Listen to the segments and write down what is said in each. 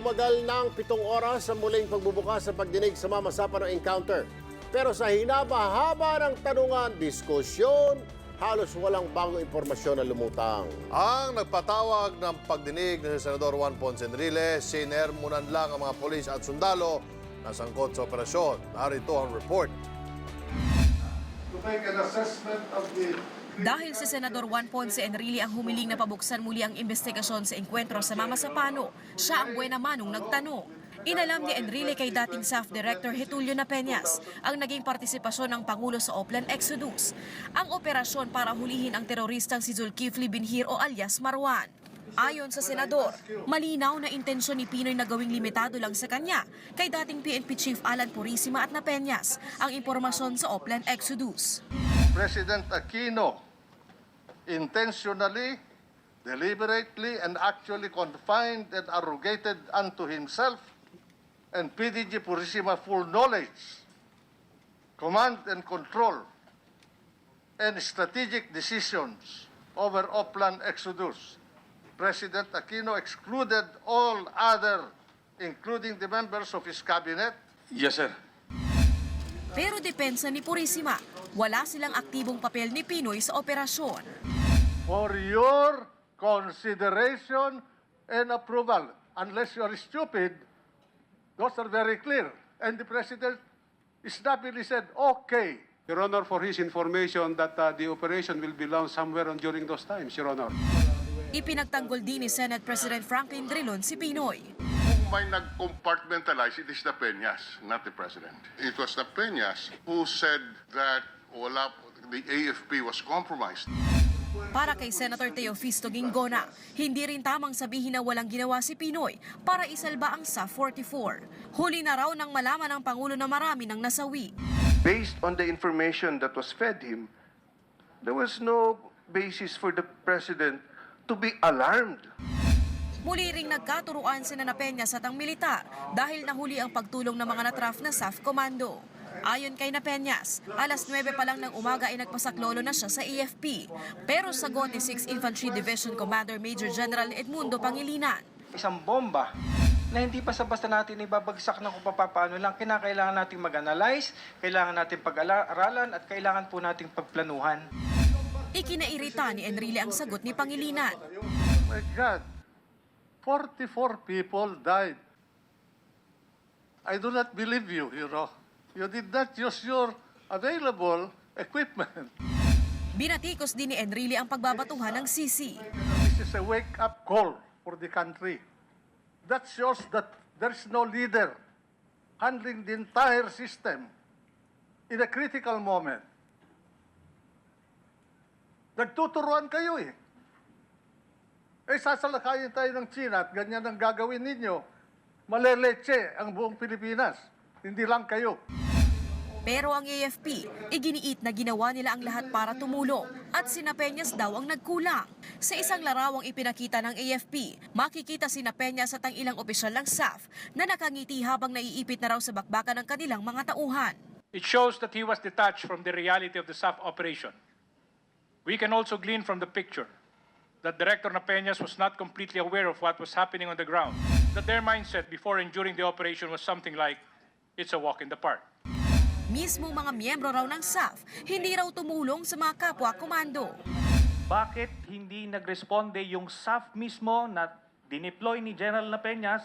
tumagal ng pitong oras sa muling pagbubukas sa pagdinig sa mamasapan ng encounter. Pero sa hinaba-haba ng tanungan, diskusyon, halos walang bagong impormasyon na lumutang. Ang nagpatawag ng pagdinig ni Senador Juan Ponce Enrile, sinermunan lang ang mga polis at sundalo na sangkot sa operasyon. Narito ang report. to make an assessment of the Dahil si Senador Juan Ponce Enrile ang humiling na pabuksan muli ang investigasyon sa engkwentro sa Mama Sapano, siya ang buena manong nagtanong. Inalam ni Enrile kay dating SAF Director Getulio Napeñas ang naging partisipasyon ng Pangulo sa Oplan Exodus, ang operasyon para hulihin ang teroristang si Zulkifli Binhir o alias Marwan. Ayon sa senador, malinaw na intensyon ni Pinoy na gawing limitado lang sa kanya kay dating PNP Chief Alan Purisima at Napeñas ang impormasyon sa Oplan Exodus. President Aquino intentionally, deliberately, and actually confined and arrogated unto himself and PDG Purisima full knowledge, command and control, and strategic decisions over Oplan Exodus. President Aquino excluded all other, including the members of his cabinet, Yes, sir. Pero depensa ni Purisima, wala silang aktibong papel ni Pinoy sa operasyon. For your consideration and approval. Unless you are stupid, those are very clear. And the President stably said, okay. Your Honor, for his information that uh, the operation will be launched somewhere on during those times, Your Honor. Ipinagtanggol din ni Senate President Franklin Drilon si Pinoy. Kung may nag-compartmentalize, it is the Peñas, not the President. It was the Peñas who said that wala, the AFP was compromised. Para kay Senator Teofisto Gingona, hindi rin tamang sabihin na walang ginawa si Pinoy para isalba ang SA 44. Huli na raw nang malaman ng Pangulo na marami ng nasawi. based on the information that was fed him, there was no basis for the president to be alarmed. Muli ring nagkaturuan si Nana Peñas at ang militar dahil nahuli ang pagtulong ng mga natraf na SAF Commando. Ayon kay Napeñas, alas 9 pa lang ng umaga ay nagpasaklolo na siya sa AFP. Pero sagot ni 6th Infantry Division Commander Major General Edmundo Pangilinan, isang bomba na hindi basta-basta natin ibabagsak ng kung paano lang. Kinakailangan natin mag-analyze, kailangan natin pag-aralan at kailangan po nating pagplanuhan. ikinairita ni Enrile ang sagot ni Pangilinan. My God, 44 people died. I do not believe you, you know. You did not use your available equipment. Binatikos din ni Enrile ang pagbabatuhan ng sisi. This is a wake-up call for the country. That shows that there is no leader handling the entire system in a critical moment. Nagtuturuan kayo eh. Eh, sasalakayin tayo ng China at ganyan ang gagawin ninyo. Maleleche ang buong Pilipinas. Hindi lang kayo. Pero ang AFP, iginiit na ginawa nila ang lahat para tumulong at sina Peñas daw ang nagkulang. Sa isang larawang ipinakita ng AFP, makikita sina Peñas at ang ilang opisyal ng SAF na nakangiti habang naiipit na raw sa bakbakan ng kanilang mga tauhan. It shows that he was detached from the reality of the SAF operation. We can also glean from the picture that Director Napeñas was not completely aware of what was happening on the ground. That their mindset before and during the operation was something like, it's a walk in the park. Mismong mga miyembro raw ng SAF, hindi raw tumulong sa mga kapwa komando. Bakit hindi nagresponde yung SAF mismo na dineploy ni General Napeñas?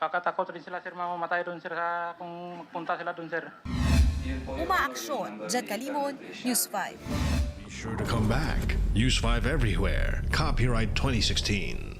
Kakatakot rin sila, sir, mamamatay doon, sir, sa- kung magpunta sila doon, sir. Umaaksyon, Jed Kalimon, News 5. Be sure to come back. Use 5 everywhere. Copyright 2016.